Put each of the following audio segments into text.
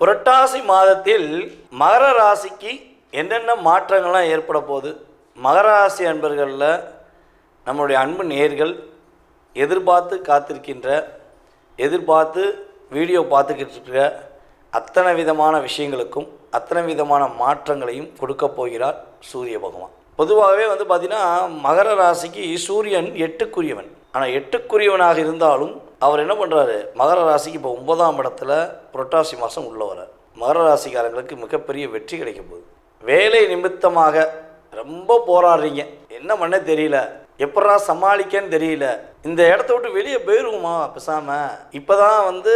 புரட்டாசி மாதத்தில் மகர ராசிக்கு என்னென்ன மாற்றங்கள்லாம் ஏற்பட போகுது? மகர ராசி அன்பர்களில் நம்மளுடைய அன்பு நேர்கள் எதிர்பார்த்து காத்திருக்கின்ற எதிர்பார்த்து வீடியோ பார்த்துக்கிட்டு இருக்கிற அத்தனை விதமான விஷயங்களுக்கும் அத்தனை விதமான மாற்றங்களையும் கொடுக்க போகிறார் சூரிய பகவான். பொதுவாகவே வந்து பார்த்திங்கன்னா மகர ராசிக்கு சூரியன் எட்டுக்குரியவன். ஆனால் எட்டுக்குரியவனாக இருந்தாலும் அவர் என்ன பண்ணுறாரு மகர ராசிக்கு இப்போ ஒன்பதாம் இடத்துல புரட்டாசி மாதம் உள்ள வரார் மகர ராசிக்காரங்களுக்கு மிகப்பெரிய வெற்றி கிடைக்க போகுது. வேலை நிமித்தமாக ரொம்ப போராடுறீங்க. என்ன பண்ண தெரியல. எப்படா சமாளிக்கன்னு தெரியல. இந்த இடத்த விட்டு வெளியே போயிருவோமா பேசாம? இப்பதான் வந்து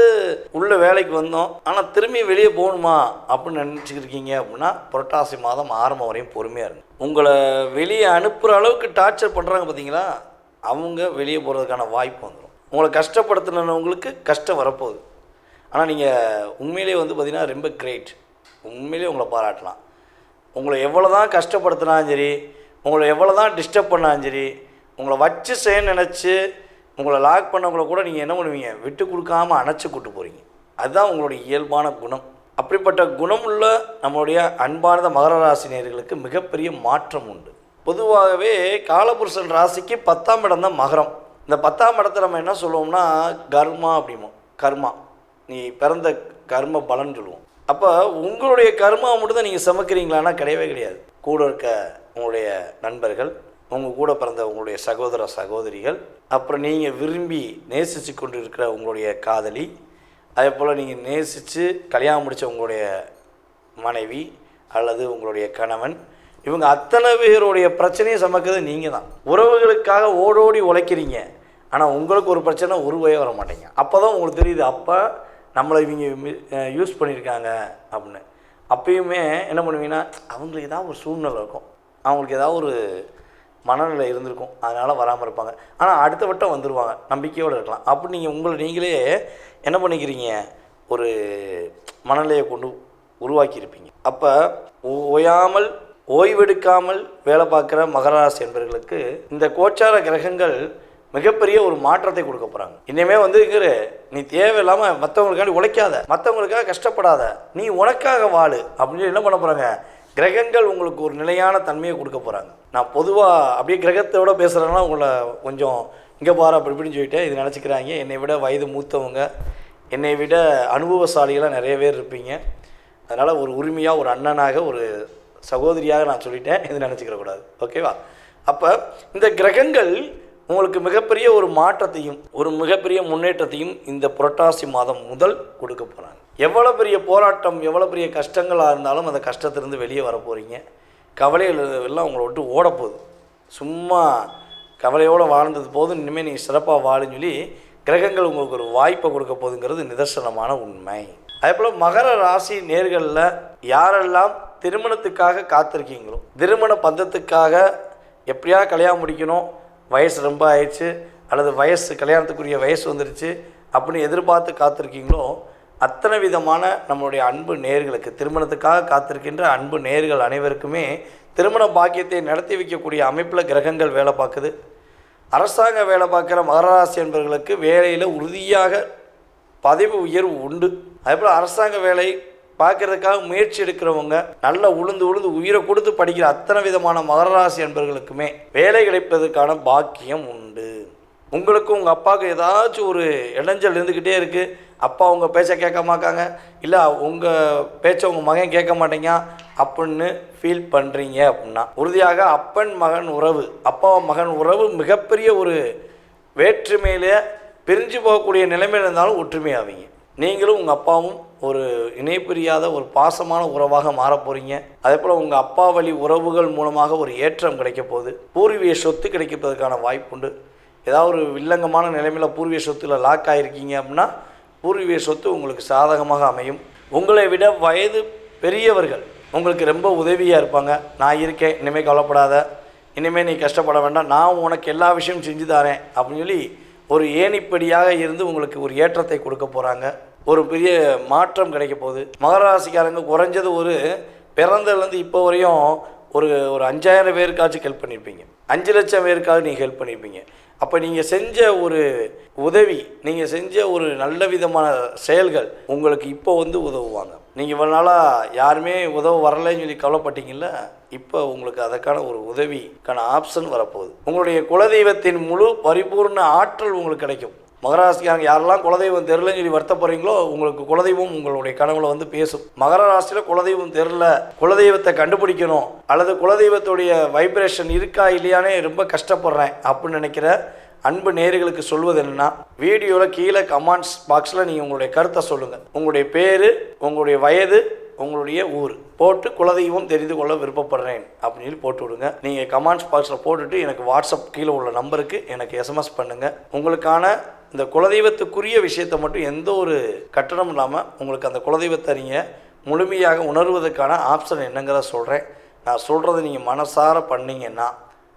உள்ள வேலைக்கு வந்தோம். ஆனால் திரும்பி வெளியே போகணுமா அப்படின்னு நினச்சிக்கிருக்கீங்க அப்படின்னா புரட்டாசி மாதம் ஆரம்பம் வரையும் பொறுமையாக இருக்கும் உங்களை வெளியே அனுப்புகிற அளவுக்கு டார்ச்சர் பண்ணுறாங்க பார்த்தீங்களா அவங்க வெளியே போகிறதுக்கான வாய்ப்பு வந்துடும் உங்களை கஷ்டப்படுத்தினவங்களுக்கு கஷ்டம் வரப்போகுது. ஆனால் நீங்கள் உண்மையிலே வந்து பார்த்தீங்கன்னா ரொம்ப கிரேட் உண்மையிலேயே உங்களை பாராட்டலாம். உங்களை எவ்வளோ தான் கஷ்டப்படுத்தினாலும் சரி உங்களை எவ்வளோ தான் டிஸ்டர்ப் பண்ணாலும் சரி உங்களை வச்சு செய்ய நினச்சி உங்களை லாக் பண்ணவங்களை கூட நீங்கள் என்ன பண்ணுவீங்க? விட்டு கொடுக்காம அணைச்சி கூட்டு போகிறீங்க அதுதான் உங்களுடைய இயல்பான குணம். அப்படிப்பட்ட குணமுள்ள நம்மளுடைய அன்பார்ந்த மகர ராசினியர்களுக்கு மிகப்பெரிய மாற்றம் உண்டு. பொதுவாகவே காலபுருஷன் ராசிக்கு பத்தாம் இடம் தான் மகரம். இந்த பத்தாம் இடத்துல நம்ம என்ன சொல்லுவோம்னா கர்மா அப்படிமோ கர்மா. நீ பிறந்த கர்ம பலன் சொல்லுவோம். அப்போ உங்களுடைய கர்மா மட்டும் தான் நீங்கள் சமைக்கிறீங்களான்னா கிடையவே கிடையாது. கூட இருக்க உங்களுடைய நண்பர்கள் உங்கள் கூட பிறந்த உங்களுடைய சகோதர சகோதரிகள் அப்புறம் நீங்கள் விரும்பி நேசித்து கொண்டு இருக்கிற உங்களுடைய காதலி அதே போல் நீங்கள் நேசித்து கல்யாணம் முடித்த உங்களுடைய மனைவி அல்லது உங்களுடைய கணவன் இவங்க அத்தனை பேருடைய பிரச்சனையை சமைக்கிறது நீங்கள் தான். உறவுகளுக்காக ஓடோடி உழைக்கிறீங்க. ஆனால் உங்களுக்கு ஒரு பிரச்சனை உருவே வர மாட்டேங்க அப்போ தான் உங்களுக்கு தெரியுது அப்போ நம்மளை இவங்க யூஸ் பண்ணியிருக்காங்க அப்படின்னு. அப்பயுமே என்ன பண்ணுவீங்கன்னா அவங்களுக்கு ஏதாவது ஒரு சூழ்நிலை இருக்கும். அவங்களுக்கு ஏதாவது ஒரு மனநிலை இருந்திருக்கும். அதனால் வராமல் இருப்பாங்க. ஆனால் அடுத்த வட்டம் வந்துடுவாங்க நம்பிக்கையோடு இருக்கலாம். அப்படி நீங்கள் உங்களை நீங்களே என்ன பண்ணிக்கிறீங்க? ஒரு மனநிலையை கொண்டு உருவாக்கியிருப்பீங்க. அப்போ ஓயாமல் ஓய்வெடுக்காமல் வேலை பார்க்குற மகராசி என்பவர்களுக்கு இந்த கோச்சார கிரகங்கள் மிகப்பெரிய ஒரு மாற்றத்தை கொடுக்க போகிறாங்க இனிமே வந்து இருக்கிற நீ தேவையில்லாமல் மற்றவங்களுக்காண்டி உழைக்காத. மற்றவங்களுக்காக கஷ்டப்படாத. நீ உனக்காக வாழு. அப்படின்னு என்ன பண்ண போகிறாங்க கிரகங்கள் உங்களுக்கு ஒரு நிலையான தன்மையை கொடுக்க போகிறாங்க நான் பொதுவாக அப்படியே கிரகத்தோட பேசுகிறேன்னா உங்களை கொஞ்சம் இங்கே பாரு அப்படி இப்படின்னு சொல்லிட்டு இது நினச்சிக்கிறாங்க. என்னை விட வயது மூத்தவங்க என்னை விட அனுபவசாலிகளாக நிறைய பேர் இருப்பீங்க. அதனால் ஒரு உரிமையாக ஒரு அண்ணனாக ஒரு சகோதரியாக நான் சொல்லிட்டேன். இது நினச்சிக்கிற கூடாது ஓகேவா? அப்போ இந்த கிரகங்கள் உங்களுக்கு மிகப்பெரிய ஒரு மாற்றத்தையும் ஒரு மிகப்பெரிய முன்னேற்றத்தையும் இந்த புரட்டாசி மாதம் முதல் கொடுக்க போகிறாங்க எவ்வளோ பெரிய போராட்டம் எவ்வளோ பெரிய கஷ்டங்களாக இருந்தாலும் அந்த கஷ்டத்திலிருந்து வெளியே வர போகிறீங்க கவலைகள் எல்லாம் உங்களை விட்டு ஓடப்போகுது சும்மா கவலையோடு வாழ்ந்தது போதும் இனிமேல் நீங்கள் சிறப்பாக வாழுன்னு சொல்லி கிரகங்கள் உங்களுக்கு ஒரு வாய்ப்பை கொடுக்க போகுதுங்கிறது நிதர்சனமான உண்மை. அதே போல் மகர ராசி நேர்களில் யாரெல்லாம் திருமணத்துக்காக காத்திருக்கீங்களோ திருமண பந்தத்துக்காக எப்படியா கல்யாணம் முடிக்கணும் வயசு ரொம்ப ஆயிடுச்சு அல்லது வயசு கல்யாணத்துக்குரிய வயசு வந்துருச்சு அப்படின்னு எதிர்பார்த்து காத்திருக்கீங்களோ அத்தனை விதமான நம்மளுடைய அன்பு நேர்களுக்கு திருமணத்துக்காக காத்திருக்கின்ற அன்பு நேர்கள் அனைவருக்குமே திருமண பாக்கியத்தை நடத்தி வைக்கக்கூடிய அமைப்பில் கிரகங்கள் வேலை பார்க்குது. அரசாங்க வேலை பார்க்குற மகராசி என்பவர்களுக்கு வேலையில் உறுதியாக பதவி உயர்வு உண்டு. அதேபோல் அரசாங்க வேலை பார்க்கறதுக்காக முயற்சி எடுக்கிறவங்க நல்ல உளுந்து உளுந்து உயிரை கொடுத்து படிக்கிற அத்தனை விதமான மகராசி என்பவர்களுக்குமே வேலை கிடைப்பதற்கான பாக்கியம் உண்டு. உங்களுக்கும் உங்கள் அப்பாவுக்கு ஏதாச்சும் ஒரு இடைஞ்சல் இருந்துக்கிட்டே இருக்குது அப்பா உங்கள் பேச்சை கேட்க மாட்டாங்க. இல்லை உங்கள் பேச்சை உங்கள் மகன் கேட்க மாட்டேங்க அப்படின்னு ஃபீல் பண்ணுறீங்க அப்படின்னா உறுதியாக அப்பன் மகன் உறவு அப்பா மகன் உறவு மிகப்பெரிய ஒரு வேற்றுமையிலே பிரிஞ்சு போகக்கூடிய நிலைமையில் இருந்தாலும் ஒற்றுமையாவீங்க. நீங்களும் உங்கள் அப்பாவும் ஒரு இணைப்பிரியாத ஒரு பாசமான உறவாக மாறப்போகிறீங்க அதே போல் உங்கள் அப்பா வழி உறவுகள் மூலமாக ஒரு ஏற்றம் கிடைக்க போகுது. பூர்வீக சொத்து கிடைக்கிறதுக்கான வாய்ப்புண்டு ஏதாவது ஒரு வில்லங்கமான நிலைமையில் பூர்வீக சொத்துல லாக் ஆகிருக்கீங்க அப்படின்னா பூர்வீக சொத்து உங்களுக்கு சாதகமாக அமையும். உங்களை விட வயது பெரியவர்கள் உங்களுக்கு ரொம்ப உதவியாக இருப்பாங்க. நான் இருக்கேன் இனிமேல் கவலைப்படாத. இனிமேல் நீ கஷ்டப்பட வேண்டாம். நான் உனக்கு எல்லா விஷயமும் செஞ்சு தரேன் அப்படின்னு சொல்லி ஒரு ஏணிப்படியாக இருந்து உங்களுக்கு ஒரு ஏற்றத்தை கொடுக்க போகிறாங்க ஒரு பெரிய மாற்றம் கிடைக்க போகுது. மகராசிக்காரங்க குறைஞ்சது ஒரு பிறந்ததுலேருந்து இப்போ வரையும் ஒரு ஒரு அஞ்சாயிரம் பேருக்காச்சும் ஹெல்ப் பண்ணியிருப்பீங்க அஞ்சு லட்சம் பேருக்காவது நீங்கள் ஹெல்ப் பண்ணியிருப்பீங்க அப்போ நீங்கள் செஞ்ச ஒரு உதவி நீங்கள் செஞ்ச ஒரு நல்ல விதமான செயல்கள் உங்களுக்கு இப்போ வந்து உதவுவாங்க. நீங்கள் இவ்வளோ நாளாக யாருமே உதவ வரலைன்னு சொல்லி கவலைப்பட்டீங்கல்ல இப்போ உங்களுக்கு அதற்கான ஒரு உதவிக்கான ஆப்ஷன் வரப்போகுது. உங்களுடைய குலதெய்வத்தின் முழு பரிபூர்ண ஆற்றல் உங்களுக்கு கிடைக்கும். மகராசிக்காரங்க யாரெல்லாம் குலதெய்வம் தெரிலன்னு சொல்லி வருத்தப்படுறீங்களோ உங்களுக்கு குலதெய்வம் உங்களுடைய கனவுல வந்து பேசும். மகர ராசியில் குலதெய்வம் தெரில குலதெய்வத்தை கண்டுபிடிக்கணும் அல்லது குலதெய்வத்துடைய வைப்ரேஷன் இருக்கா இல்லையானே ரொம்ப கஷ்டப்படுறேன் அப்படின்னு நினைக்கிற அன்பு நேர்களுக்கு சொல்வது என்னென்னா வீடியோவில் கீழே கமெண்ட்ஸ் பாக்ஸில் நீங்கள் உங்களுடைய கருத்தை சொல்லுங்கள் உங்களுடைய பேர் உங்களுடைய வயது உங்களுடைய ஊர். போட்டு குலதெய்வம் தெரிந்து கொள்ள விருப்பப்படுறேன் அப்படின்னு போட்டு விடுங்க. நீங்கள் கமெண்ட்ஸ் பாக்ஸில் போட்டுட்டு எனக்கு வாட்ஸ்அப் கீழே உள்ள நம்பருக்கு எனக்கு எஸ்எம்எஸ் பண்ணுங்கள் உங்களுக்கான இந்த குலதெய்வத்துக்குரிய விஷயத்தை மட்டும் எந்த ஒரு கட்டணம் இல்லாமல் உங்களுக்கு அந்த குலதெய்வத்தை நீங்கள் முழுமையாக உணர்வதற்கான ஆப்ஷன் என்னங்கிறத சொல்கிறேன் நான் சொல்கிறத நீங்கள் மனசார பண்ணிங்கன்னா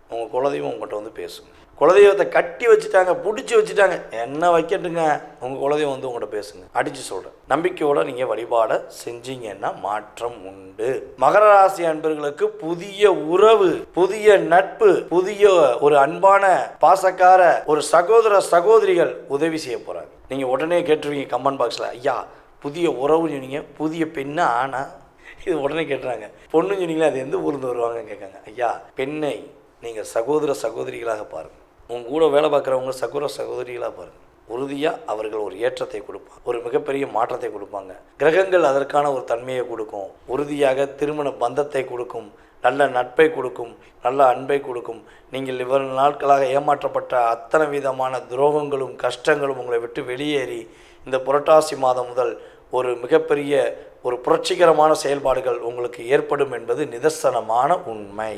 உங்கள் குலதெய்வம் உங்கள்கிட்ட வந்து பேசுங்க குலதெய்வத்தை கட்டி வச்சுட்டாங்க பிடிச்சி வச்சுட்டாங்க. என்ன வைக்கட்டுங்க? உங்கள் குலதெய்வம் வந்து உங்கள்கிட்ட பேசுங்க. அடித்து சொல்கிறேன் நம்பிக்கையோடு நீங்கள் வழிபாடை செஞ்சீங்கன்னா மாற்றம் உண்டு. மகர ராசி அன்பர்களுக்கு புதிய உறவு புதிய நட்பு புதிய ஒரு அன்பான பாசக்கார ஒரு சகோதர சகோதரிகள் உதவி செய்ய போகிறாங்க நீங்கள் உடனே கேட்டுருவீங்க கமெண்ட் பாக்ஸில் ஐயா புதிய உறவு சொன்னீங்க புதிய பெண்ணு ஆனா? இது உடனே கேட்டுறாங்க. பொண்ணு சொன்னீங்களா அது எந்த ஊர்ந்து வருவாங்க கேட்காங்க. ஐயா பெண்ணை நீங்கள் சகோதர சகோதரிகளாக பாருங்கள் உங்க கூட வேலை பார்க்குறவங்க சகோதர சகோதரிகளாக பாருங்கள் உறுதியாக அவர்கள் ஒரு ஏற்றத்தை கொடுப்பாங்க. ஒரு மிகப்பெரிய மாற்றத்தை கொடுப்பாங்க. கிரகங்கள் அதற்கான ஒரு தன்மையை கொடுக்கும். உறுதியாக திருமண பந்தத்தை கொடுக்கும். நல்ல நட்பை கொடுக்கும். நல்ல அன்பை கொடுக்கும். நீங்கள் இவ்வளவு நாட்களாக ஏமாற்றப்பட்ட அத்தனை விதமான துரோகங்களும் கஷ்டங்களும் உங்களை விட்டு வெளியேறி இந்த புரட்டாசி மாதம் முதல் ஒரு மிகப்பெரிய ஒரு புரட்சிகரமான செயல்பாடுகள் உங்களுக்கு ஏற்படும் என்பது நிதர்சனமான உண்மை.